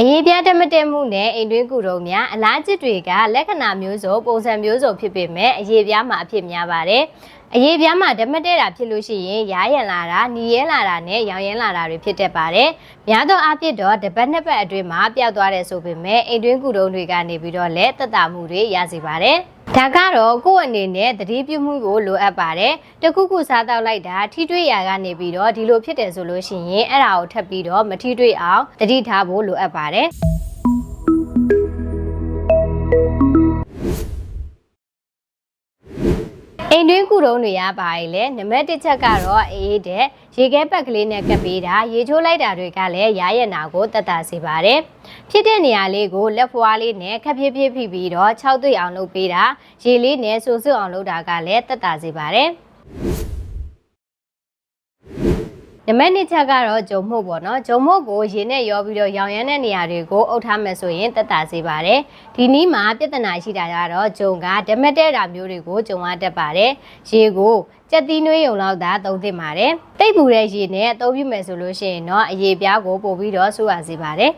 အရေးပြတတ်မတက်မှုနဲ့အိမ်တွင်းကုတုံများအလားကျစ်တွေကလက္ခဏာမျိုးစုံပုံစံမျိုးစုံဖြစ်ပေမဲ့အရေးပြားမှာအဖြစ်များပါတယ်။အရေးပြားမှာဓမ္မတဲတာဖြစ်လို့ရှိရင်ရားရန်လာတာ၊နီရဲလာတာနဲ့ရောင်ရဲလာတာတွေဖြစ်တတ်ပါတယ်။များသောအားဖြင့်တော့တစ်ပတ်နှစ်ပတ်အတွင်းမှာပျောက်သွားတယ်ဆိုပေမဲ့အိမ်တွင်းကုတုံတွေကနေပြီးတော့လက်သက်တာမှုတွေရစေပါတယ်။ ဒါကတော့ကိုယ့်အနေနဲ့သတိပြုမှုကိုလိုအပ်ပါတယ်။တခုခုစားတော့လိုက်တာထိတွေ့ရာကနေပြီးတော့ဒီလိုဖြစ်တယ်ဆိုလို့ရှိရင်အဲ့ဒါကိုထပ်ပြီးတော့မထိတွေ့အောင်သတိထားဖို့လိုအပ်ပါတယ်။ အိမ်တွင်းကုတုံးတွေရပါလေလေနံပါတ်တစ်ချက်ကတော့အေးတဲ့ရေခဲပက်ကလေးနဲ့ကပ်ပေးတာရေချိုးလိုက်တာတွေကလည်းရရနာကိုတက်တာစေပါတယ်ဖြစ်တဲ့နေရာလေးကိုလက်ဖွားလေးနဲ့ခက်ဖြည်းဖြည်းဖိပြီးတော့၆တွေ့အောင်လုပ်ပေးတာရေလေးနဲ့ဆူဆွအောင်လုပ်တာကလည်းတက်တာစေပါတယ် နံပါတ်2ချက်ကတော့ဂျုံမှုတ်ပေါ့နော်ဂျုံမှုတ်ကိုရေနဲ့ရောပြီးတော့ရောင်ရမ်းတဲ့နေရာတွေကိုအုပ်ထားမယ်ဆိုရင်တက်တာစေပါတယ်ဒီနည်းမှာပြဿနာရှိတာကတော့ဂျုံကဓမတ်တဲ့တာမျိုးတွေကိုဂျုံရတတ်ပါတယ်ရေကိုကြက်သီးနွေးရုံလောက်သာသုံးသင့်ပါတယ်တိတ်ပူတဲ့ရေနဲ့အသုံးပြုမယ်ဆိုလို့ရှိရင်တော့အရေပြားကိုပို့ပြီးတော့ဆိုးရစေပါတယ်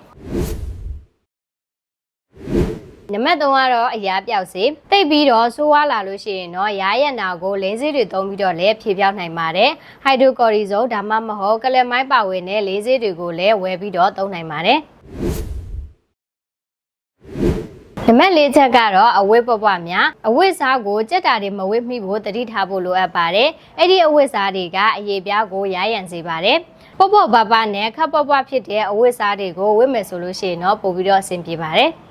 နံပါတ်3ကတော့အရာပြောက်စေတိတ်ပြီးတော့ဆိုးဝါးလာလို့ရှိရင်တော့ရာရက်နာကိုလင်းစေးတွေသုံးပြီးတော့လည်းဖြေပြောင်းနိုင်ပါတယ်ဟိုက်ဒရိုကော်ရီဇိုဒါမှမဟုတ်ကလမိုင်းပါဝင်တဲ့လေးစေးတွေကိုလည်းဝယ်ပြီးတော့သုံးနိုင်ပါတယ်နံပါတ်၄ချက်ကတော့အဝတ်ပွပွများအဝတ်စားကိုကြက်တာတွေမဝတ်မိဖို့တတိထားဖို့လိုအပ်ပါတယ်အဲ့ဒီအဝတ်စားတွေကအရေးပြားကိုရရန်စေပါတယ်ပွပွပပနဲ့ခပ်ပွပွဖြစ်တဲ့အဝတ်စားတွေကိုဝတ်မယ်ဆိုလို့ရှိရင်တော့ပို့ပြီးတော့အဆင်ပြေပါတယ်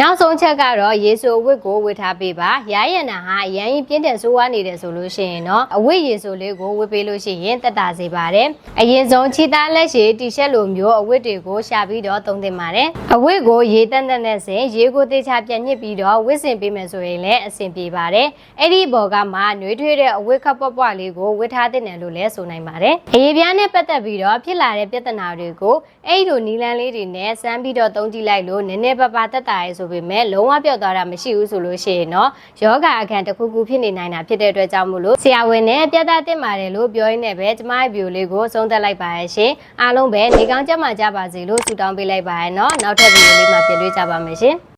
နောက်ဆုံးချက်ကတော့ရေဆိုအဝတ်ကိုဝတ်ထားပေးပါရရန်နာဟာအရန်ရင်ပြင်းတဲ့ဆိုးဝါးနေတယ်ဆိုလို့ရှိရင်တော့အဝတ်ရေဆိုလေးကိုဝတ်ပေးလို့ရှိရင်တက်တာစေပါတယ်အရင်ဆုံးခြေသားလက်ရှည်တီရှပ်လိုမျိုးအဝတ်တွေကိုရှာပြီးတော့သုံးသင့်ပါတယ်အဝတ်ကိုရေတန်းတန်းနဲ့စင်ရေကိုတေချာပြန်ညစ်ပြီးတော့ဝတ်ဆင်ပေးမယ်ဆိုရင်လည်းအဆင်ပြေပါတယ်အဲ့ဒီဘော်ကမှနှွေးထွေးတဲ့အဝတ်ခပ်ပွားပွားလေးကိုဝတ်ထားတဲ့နယ်လို့လည်းဆိုနိုင်ပါတယ်အရေးပြားနဲ့ပတ်သက်ပြီးတော့ဖြစ်လာတဲ့ပြဿနာတွေကိုအဲ့ဒီလိုနီလန်းလေးတွေနဲ့စမ်းပြီးတော့သုံးကြည့်လိုက်လို့နည်းနည်းပါးပါးတက်တာရဲဆိုပေမဲ့လုံးဝပြောက်သွားတာမရှိဘူးဆိုလို့ရှိရင်တော့ယောဂအခန့်တစ်ခုခုဖြစ်နေနိုင်တာဖြစ်တဲ့အတွက်ကြောင့်မို့လို့ဆရာဝန်နဲ့ပြသတင်ပါတယ်လို့ပြောရင်းနဲ့ပဲကျမရဲ့ဗီဒီယိုလေးကိုဆုံးသက်လိုက်ပါရရှင်အားလုံးပဲနေကောင်းကြမှာကြပါစေလို့ဆုတောင်းပေးလိုက်ပါရနော်နောက်ထပ်ဗီဒီယိုလေးမှာပြန်တွေ့ကြပါမယ်ရှင်